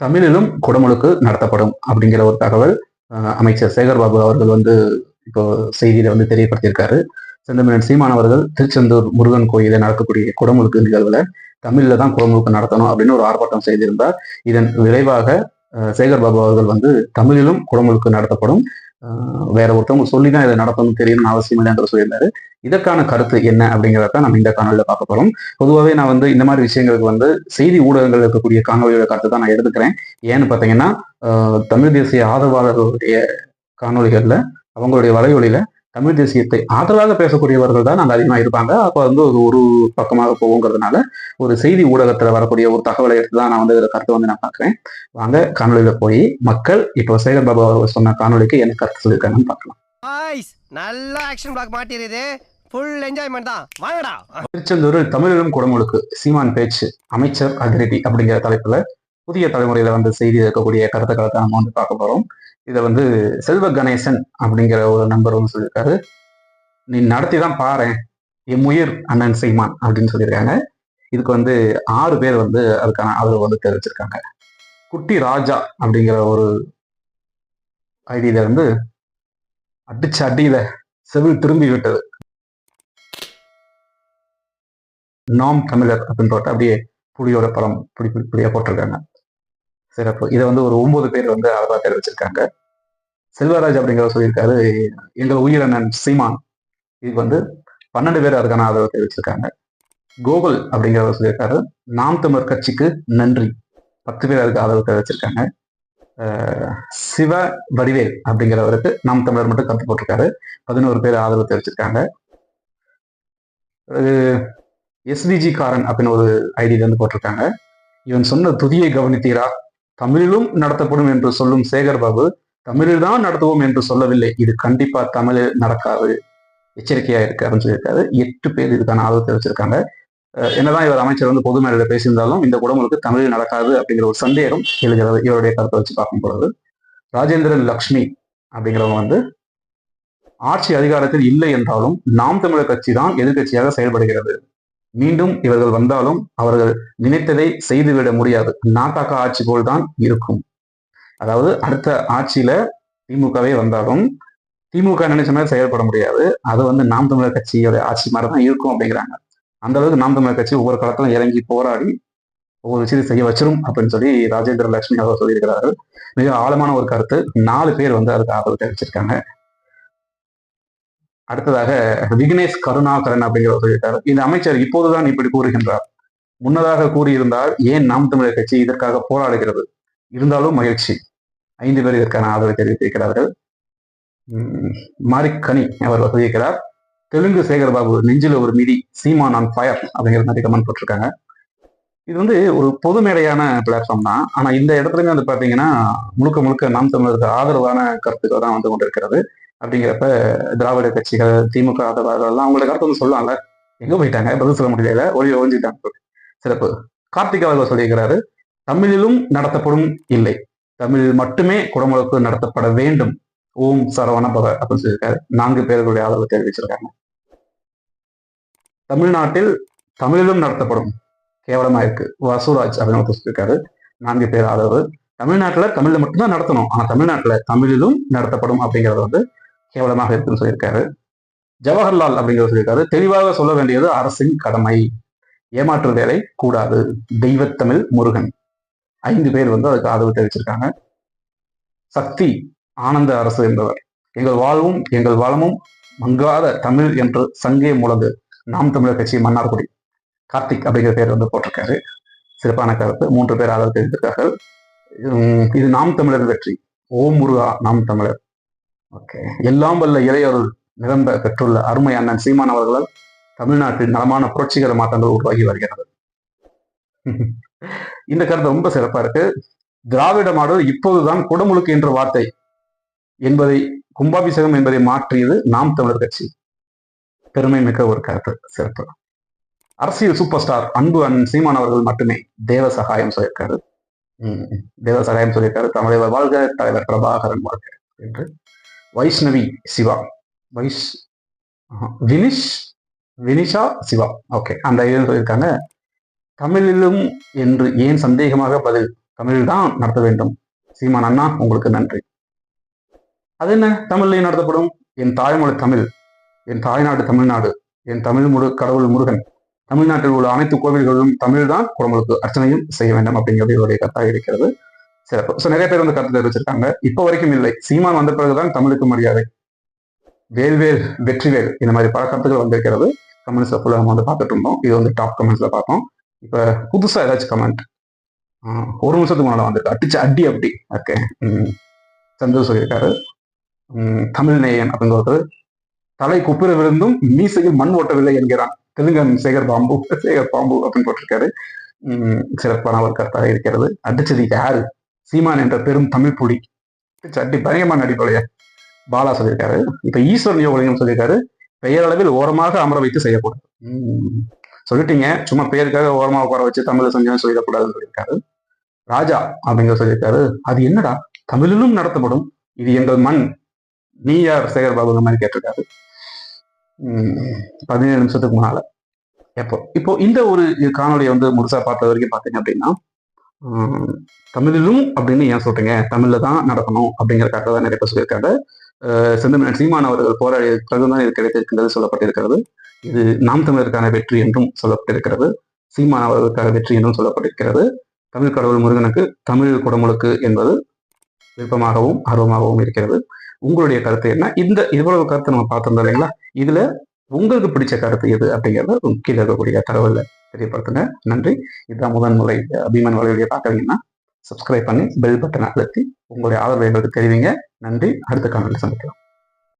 தமிழிலும் குடமுழுக்கு நடத்தப்படும் அப்படிங்கிற ஒரு தகவல் அமைச்சர் அமைச்சர் சேகர்பாபு அவர்கள் வந்து இப்போ செய்தியில வந்து தெரியப்படுத்தியிருக்காரு. செந்தமிழன் சீமான் அவர்கள் திருச்செந்தூர் முருகன் கோயிலில் நடக்கக்கூடிய குடமுழுக்கு நிகழ்வுல தமிழ்ல தான் குடமுழுக்கு நடத்தணும் அப்படின்னு ஒரு ஆர்ப்பாட்டம் செய்திருந்தார். இதன் விளைவாக சேகர் பாபு அவர்கள் வந்து தமிழிலும் குடமுழுக்கு நடத்தப்படும். வேற ஒருத்தவங்க சொல்லி தான் இதை நடத்தணும் தெரியணும்னு அவசியம் இல்லைன்ற சொல்லியிருந்தாரு. இதற்கான கருத்து என்ன அப்படிங்கிறத நம்ம இந்த காணொலியில் பார்க்க போறோம். பொதுவாகவே நான் வந்து இந்த மாதிரி விஷயங்களுக்கு வந்து செய்தி ஊடகங்கள் இருக்கக்கூடிய காணொலியோட கருத்தை தான் நான் எடுத்துக்கிறேன். ஏன்னு பார்த்தீங்கன்னா தமிழ் தேசிய ஆதரவாளர்களுடைய காணொலிகளில் அவங்களுடைய வலையொலியில தமிழ் தேசியத்தை ஆதரவாக பேசக்கூடியவர்கள் தான் அங்க அதிகமாக இருப்பாங்க. அப்போ வந்து அது ஒரு பக்கமாக போகுங்கிறதுனால ஒரு செய்தி ஊடகத்துல வரக்கூடிய ஒரு தகவலை எடுத்து தான் நான் வந்து இதில் கருத்தை வந்து நான் பார்க்குறேன். வாங்க காணொலியில போய் மக்கள் இப்போ சேகர் பாபு சொன்ன காணொலிக்கு என்ன கருத்து சொல்லியிருக்காங்கன்னு பார்க்கலாம். நல்ல ஆக்ஷன் பிளாக் மாட்டிருது ஃபுல் என்ஜாய்மெண்ட் தான். வாங்கடா. திருச்செந்தூரில் தமிழிலும் குடமுழுக்கு சீமான் பேச்சு அமைச்சர் அதிரடி அப்படிங்கிற தலைப்புல புதிய தலைமுறையில வந்து செய்தி இருக்கக்கூடிய கருத்துக்களை தான் நம்ம வந்து பார்க்க போறோம். இதை வந்து செல்வ கணேசன் அப்படிங்கிற ஒரு நம்பர் வந்து சொல்லியிருக்காரு. நீ நடத்தி தான் பாரேன் எம் உயிர் அண்ணன் சீமான் அப்படின்னு சொல்லியிருக்காங்க. இதுக்கு வந்து ஆறு பேர் வந்து அதுக்கான ஆதரவு வந்து தெரிவிச்சிருக்காங்க. குட்டி ராஜா அப்படிங்கிற ஒரு ஐடியில வந்து அடிச்ச அடியில செவில் திரும்பி விட்டது. நாம் தமிழர் அப்படின்னு அப்படியே புலியோட படம் புடி புடி புளியா போட்டிருக்காங்க. சிறப்பு. இதை வந்து ஒரு ஒன்பது பேர் வந்து அழகா தெரிவிச்சிருக்காங்க. செல்வராஜ் அப்படிங்கிறத சொல்லியிருக்காரு எங்கள் உயிரண்ணன் சீமான். இதுக்கு வந்து பன்னெண்டு பேர் அதுக்கான ஆதரவு தெரிவிச்சிருக்காங்க. கோகுல் அப்படிங்கிறவர் சொல்லியிருக்காரு நாம் தமிழர் கட்சிக்கு நன்றி. பத்து பேர் அதுக்கு ஆதரவு தெரிவிச்சிருக்காங்க. சிவ வடிவேல் அப்படிங்கிறவருக்கு நாம் தமிழர் மட்டும் கருத்து போட்டிருக்காரு. பதினோரு பேர் ஆதரவு தெரிவிச்சிருக்காங்க. எஸ்விஜி காரன் அப்படின்னு ஒரு ஐடியில இருந்து போட்டிருக்காங்க. இவன் சொன்ன துதியை கவனித்தீரா? தமிழிலும் நடத்தப்படும் என்று சொல்லும் சேகர் பாபு தமிழில் தான் நடத்துவோம் என்று சொல்லவில்லை. இது கண்டிப்பா தமிழில் நடக்காது. எச்சரிக்கையா இருக்காருன்னு சொல்லியிருக்காரு. எட்டு பேர் இதுக்கான ஆர்வத்தை வச்சிருக்காங்க என்னதான் இவர் அமைச்சர் வந்து பொது மேடையில பேசியிருந்தாலும் இந்த குடமுழுக்கு தமிழில் நடக்காது அப்படிங்கிற ஒரு சந்தேகம் எழுகிறது. இவருடைய கருத்தை வச்சு பார்க்கும் பொழுது ராஜேந்திரன் லக்ஷ்மி அப்படிங்கிறவங்க வந்து ஆட்சி அதிகாரத்தில் இல்லை என்றாலும் நாம் தமிழர் கட்சி தான் எதிர்க்கட்சியாக செயல்படுகிறது. மீண்டும் இவர்கள் வந்தாலும் அவர்கள் நினைத்ததை செய்துவிட முடியாது. நாட்டாக்க ஆட்சி போல்தான் இருக்கும். அதாவது அடுத்த ஆட்சியில திமுகவே வந்தாலும் திமுக நினைச்ச மாதிரி செயல்பட முடியாது. அது வந்து நாம் தமிழர் கட்சியோட ஆட்சி மாதிரி தான் இருக்கும் அப்படிங்கிறாங்க. அந்த அளவுக்கு நாம் தமிழர் கட்சி ஒவ்வொரு காலத்திலும் இறங்கி போராடி ஒவ்வொரு விஷயத்தை செய்ய வச்சிரும் அப்படின்னு சொல்லி ராஜேந்திர லட்சுமி அவர் சொல்லியிருக்கிறார்கள். மிக ஆழமான ஒரு கருத்து. நாலு பேர் வந்து அதுக்கு ஆதரவு தெரிவிச்சிருக்காங்க. அடுத்ததாக விக்னேஷ் கருணாகரன் அப்படிங்கிறவர் சொல்லியிருக்காரு. இந்த அமைச்சர் இப்போதுதான் இப்படி கூறுகின்றார். முன்னதாக கூறியிருந்தால் ஏன் நாம் தமிழர் கட்சி இதற்காக போராடுகிறது? இருந்தாலும் மகிழ்ச்சி. ஐந்து பேர் இதற்கான ஆதரவை தெரிவித்திருக்கிறார்கள். உம், கனி அவர் வசதிக்கிறார் தெலுங்கு சேகர் பாபு நெஞ்சில ஒரு மிதி சீமான் ஆன் ஃபயர் அப்படிங்கிற மாதிரி கமெண்ட் போட்டிருக்காங்க. இது வந்து ஒரு பொது மேடையான பிளாட்ஃபார்ம் தான். ஆனா இந்த இடத்துலையுமே வந்து பாத்தீங்கன்னா முழுக்க முழுக்க நாம் தமிழருக்கு ஆதரவான கருத்துக்கள் தான் வந்து கொண்டிருக்கிறது. அப்படிங்கிறப்ப திராவிட கட்சிகள் திமுக ஆதரவாளர்கள் எல்லாம் அவங்களோட கருத்து வந்து சொல்லுவாங்க. எங்க போயிட்டாங்க பதில் சொல்ல முடியல ஒளி ஒழிஞ்சிட்டாங்க சிறப்பு. கார்த்திக் அவர்கள் சொல்லியிருக்கிறாரு தமிழிலும் நடத்தப்படும் இல்லை. தமிழில் மட்டுமே குடமுழுக்கு நடத்தப்பட வேண்டும். ஓம் சரவண பவ அப்படின்னு சொல்லியிருக்காரு. நான்கு பேர்களுடைய ஆதரவு தெரிவிச்சிருக்காங்க. தமிழ்நாட்டில் தமிழிலும் நடத்தப்படும். கேவலமா இருக்கு. வசூராஜ் அப்படின்னு ஒருத்தர் சொல்லியிருக்காரு. நான்கு பேர் ஆதரவு. தமிழ்நாட்டுல தமிழில் மட்டும்தான் நடத்தணும். ஆனா தமிழ்நாட்டுல தமிழிலும் நடத்தப்படும் அப்படிங்கிறது வந்து கேவலமாக இருக்குன்னு சொல்லியிருக்காரு. ஜவஹர்லால் அப்படிங்கிறத சொல்லியிருக்காரு. தெளிவாக சொல்ல வேண்டியது அரசின் கடமை. ஏமாற்று வேலை கூடாது. தெய்வத்தமிழ் முருகன். ஐந்து பேர் வந்து அதுக்கு ஆதரவு தெரிவிச்சிருக்காங்க. சக்தி ஆனந்த அரசு என்பவர். எங்கள் வாழ்வும் எங்கள் வளமும் மங்காத தமிழ் என்று சங்கே முழங்கு. நாம் தமிழர் கட்சி மன்னார்குடி. கார்த்திக் அப்படிங்கிற பேர் வந்து போட்டிருக்காரு. சிறப்பான கருத்து. மூன்று பேர் ஆதரவு தெரிவித்திருக்கார்கள். இது நாம் தமிழர் வெற்றி. ஓம் முருகா நாம் தமிழர். ஓகே. எல்லாம் வல்ல இளையருள் நிரம்ப பெற்றுள்ள அருமை அண்ணன் சீமான் அவர்களால் தமிழ்நாட்டில் நலமான புரட்சிகர மாற்றங்கள் உருவாகி வருகிறது. இந்த கருத்து ரொம்ப சிறப்பா இருக்கு. திராவிட மாடல் இப்போதுதான் குடமுழுக்கு என்ற வார்த்தை என்பதை கும்பாபிஷேகம் என்பதை மாற்றியது நாம் தமிழர் கட்சி. பெருமை மிக்க ஒரு கருத்து சிறப்பு. அரசியல் சூப்பர் ஸ்டார் அன்பு அண்ணன் சீமான் அவர்கள் மட்டுமே தேவ சகாயம் சொல்லியிருக்காரு. உம் தேவ சகாயம் சொல்லியிருக்காரு. தமிழர் வாழ்க தலைவர் பிரபாகரன் வாழ்க என்று. வைஷ்ணவி சிவா. வைஷ் வினிஷ் வினிஷா சிவா. ஓகே அந்த இதுன்னு சொல்லியிருக்காங்க. தமிழிலும் என்று ஏன் சந்தேகமாக பதில் தமிழில் தான் நடத்த வேண்டும்? சீமான் அண்ணா உங்களுக்கு நன்றி. அது என்ன? தமிழ்லையும் நடத்தப்படும்? என் தாய்மொழி தமிழ் என் தாய்நாடு தமிழ்நாடு என் தமிழ் முரு கடவுள் முருகன். தமிழ்நாட்டில் உள்ள அனைத்து கோவில்களிலும் தமிழ் தான் குடமுழுக்கு அர்ச்சனையும் செய்ய வேண்டும் அப்படிங்கிறது இவருடைய கத்தாக இருக்கிறது. சிறப்பு. ஸோ நிறைய பேர் வந்து கருத்து தெரிவிச்சிருக்காங்க. இப்போ வரைக்கும் இல்லை. சீமான் வந்த பிறகுதான் தமிழுக்கு மரியாதை. வேல்வேல் வெற்றிவேல் இந்த மாதிரி பல கருத்துக்கள் வந்திருக்கிறது. கமெண்ட்ஸ்ல ஃபுல்லாக நம்ம வந்து பார்த்துட்டு இருந்தோம். இது வந்து டாப் கமெண்ட்ஸ்ல பார்த்தோம். இப்போ புதுசாக ஏதாச்சும் கமெண்ட் ஒரு நிமிஷத்துக்கு முன்னாடி வந்திருக்கு. அடிச்சு அடி அப்படி. ஓகே. சந்திர சொல்லியிருக்காரு. உம், தமிழ் நேயன் அப்படிங்கிறது தலை குப்பிர விழுந்தும் மீசையில் மண் ஓட்டவில்லை என்கிறான். தெலுங்கன் சேகர் பாம்பு சேகர் பாம்பு அப்படின்னு போட்டிருக்காரு. சிறப்பான ஒரு கருத்தாக இருக்கிறது. அடிச்சது யாரு? சீமான் என்ற பெரும் தமிழ் புலி. சட்டி பயங்கரமான நடிப்பலையா பாலா சொல்லியிருக்காரு. இப்ப ஈஸ்வரன் யோகலிங்கம் சொல்லியிருக்காரு. பெயரளவில் ஓரமாக அமர வைத்து செய்யக்கூடாது உம், சொல்லிட்டீங்க. சும்மா பேருக்காக ஓரமா உட்கார வச்சு தமிழ் செஞ்சோம் சொல்லிடக்கூடாதுன்னு சொல்லியிருக்காரு. ராஜா அப்படிங்கிற சொல்லியிருக்காரு. அது என்னடா? தமிழிலும் நடத்தப்படும். இது எங்கள் மண். நீ யார்? சேகர் பாபுங்கிற மாதிரி கேட்டிருக்காரு. உம், பதினேழு நிமிஷத்துக்கு முன்னால எப்போ? இப்போ இந்த ஒரு காணொலியை வந்து முழுசா பார்த்த வரைக்கும் பார்த்தீங்க அப்படின்னா தமிழிலும் அப்படின்னு ஏன் சொல்றீங்க? தமிழ்ல தான் நடக்கணும் அப்படிங்கிறக்காக தான் நிறைய பேர் சொல்லியிருக்காங்க. செந்தமிழன் சீமான் அவர்கள் போராடிய பிறகுதான் இது கிடைத்திருக்கின்றது சொல்லப்பட்டிருக்கிறது. இது நாம் தமிழருக்கான வெற்றி என்றும் சொல்லப்பட்டிருக்கிறது. சீமான் அவர்களுக்கான வெற்றி என்றும் சொல்லப்பட்டிருக்கிறது. தமிழ் கடவுள் முருகனுக்கு தமிழ் குடமுழுக்கு என்பது விருப்பமாகவும் ஆர்வமாகவும் இருக்கிறது. உங்களுடைய கருத்து என்ன? இந்த இவ்வளவு கருத்தை நம்ம பார்த்திருந்தோம் இல்லைங்களா? இதுல உங்களுக்கு பிடிச்ச கருத்து எது அப்படிங்கறத கீழே இருக்கக்கூடிய தகவலில் தெரியப்படுத்துங்க. நன்றி. இதுதான் முதன் முறை அபிமான் வலைவலியை பார்க்குறீங்கன்னா சப்ஸ்கிரைப் பண்ணி பெல் பட்டனை அழுத்தி உங்களுடைய ஆதரவை எங்களுக்கு தெரிவிங்க. நன்றி. அடுத்த காணொலி சந்திக்கலாம்.